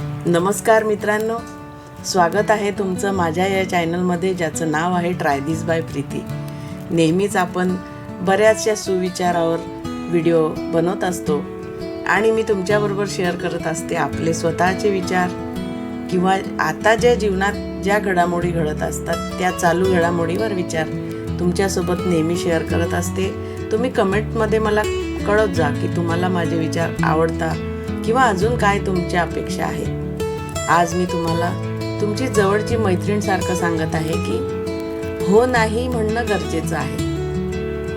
नमस्कार मित्रांनो. स्वागत आहे तुमचं माझ्या या चॅनलमध्ये ज्याचं नाव आहे ट्राय दिस बाय प्रीती नेहमीच आपण बऱ्याचशा सुविचारावर व्हिडिओ बनवत असतो आणि मी तुमच्याबरोबर शेअर करत असते आपले स्वतःचे विचार किंवा आता ज्या जीवनात ज्या घडामोडी घडत असतात त्या चालू घडामोडीवर विचार तुमच्यासोबत नेहमी शेअर करत असते. तुम्ही कमेंटमध्ये मला कळत जा की तुम्हाला माझे विचार आवडतात किंवा अजून काय तुमच्या अपेक्षा आहेत आज मी तुम्हाला तुमची जवळची मैत्रीणसारखं सांगत आहे की हो नाही म्हणणं गरजेचं आहे.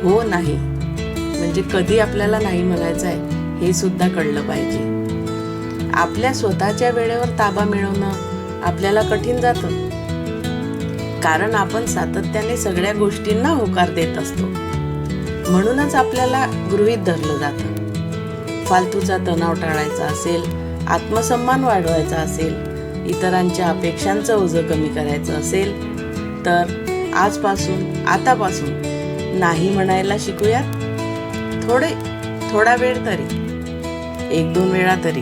हो नाही. म्हणजे कधी आपल्याला नाही म्हणायचं आहे हे सुद्धा कळलं पाहिजे. आपल्या स्वतःच्या वेळेवर ताबा मिळवणं आपल्याला कठीण जातं. कारण आपण सातत्याने सगळ्या गोष्टींना होकार देत असतो. म्हणूनच आपल्याला गृहीत धरलं जातं. फालतूचा तणाव टाळायचा असेल आत्मसन्मान वाढवायचा असेल इतरांच्या अपेक्षांचं ओझं कमी करायचं असेल तर आजपासून आतापासून नाही म्हणायला शिकूयात? थोडे थोडा वेळ तरी. एक दोन वेळा तरी.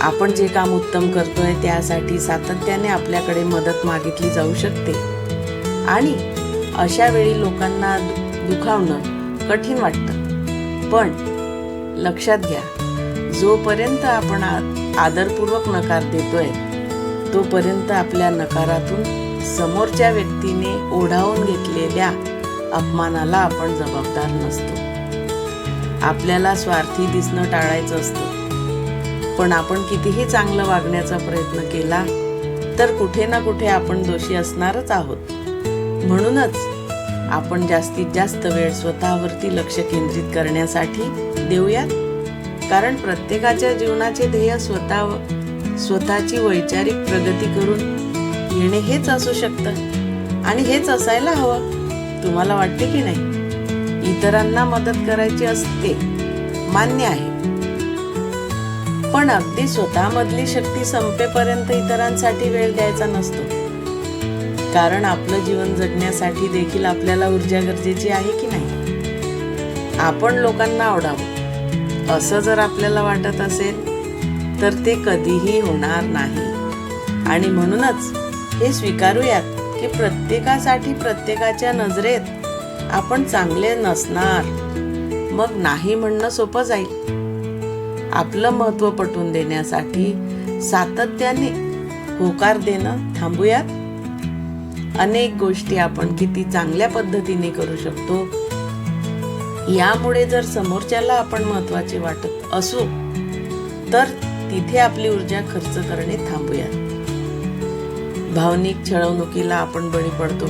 आपण जे काम उत्तम करतोय त्यासाठी सातत्याने आपल्याकडे मदत मागितली जाऊ शकते. आणि अशा वेळी लोकांना दुखावणं कठीण वाटतं. पण लक्षात घ्या जोपर्यंत आपण आदरपूर्वक नकार देतोय तोपर्यंत आपल्या नकारातून समोरच्या व्यक्तीने ओढावून घेतलेल्या अपमानाला आपण जबाबदार नसतो. आपल्याला स्वार्थी दिसणं टाळायचं असतं. पण आपण कितीही चांगलं वागण्याचा प्रयत्न केला तर कुठे ना कुठे आपण दोषी असणारच आहोत. म्हणूनच आपण जास्तीत जास्त वेळ स्वतःवरती लक्ष केंद्रित करण्यासाठी देऊयात. कारण प्रत्येकाच्या जीवनाचे ध्येय स्वतः स्वतःची वैचारिक प्रगती करून येणे हेच असू शकतं आणि हेच असायला हवं. तुम्हाला वाटते की नाही? इतरांना मदत करायची असते मान्य आहे. पण अगदी स्वतःमधली शक्ती संपेपर्यंत इतरांसाठी वेळ द्यायचा नसतो. कारण आपलं जीवन जगण्यासाठी देखील आपल्याला ऊर्जा गरजेची आहे की नाही? आपण लोकांना आवडावं. असं जर आपल्याला वाटत असेल तर ते कधीही होणार नाही. आणि म्हणूनच हे स्वीकारूयात की प्रत्येकासाठी प्रत्येकाच्या नजरेत आपण चांगले नसणार. मग नाही म्हणणं सोपं जाईल. आपलं महत्त्व पटवून देण्यासाठी सातत्याने होकार देणं थांबूयात. अनेक गोष्टी आपण किती चांगल्या पद्धतीने करू शकतो यामुळे जर समोरच्याला आपण महत्त्वाचे वाटत असू तर तिथे आपली ऊर्जा खर्च करणे थांबूयात. भावनिक छळवणुकीला आपण बळी पडतो.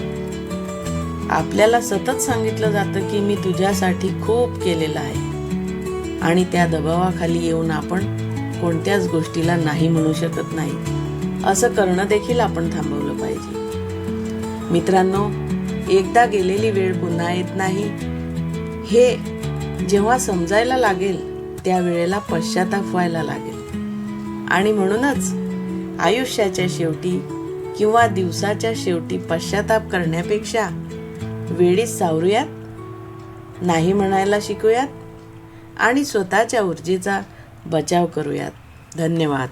आपल्याला सतत सांगितलं जातं की मी तुझ्यासाठी खूप केलेलं आहे. आणि त्या दबावाखाली येऊन आपण कोणत्याच गोष्टीला नाही म्हणू शकत नाही. असं करणं देखील आपण थांबवलं पाहिजे. मित्रांनो एकदा गेलेली वेळ पुन्हा येत नाही. हे जेव्हा समजायला लागेल त्या वेळेला पश्चाताप व्हायला लागेल. आणि म्हणूनच आयुष्याच्या शेवटी किंवा दिवसाच्या शेवटी पश्चाताप करण्यापेक्षा वेळीच सावरूयात नाही म्हणायला शिकूयात आणि स्वतःच्या ऊर्जेचा बचाव करूयात. धन्यवाद.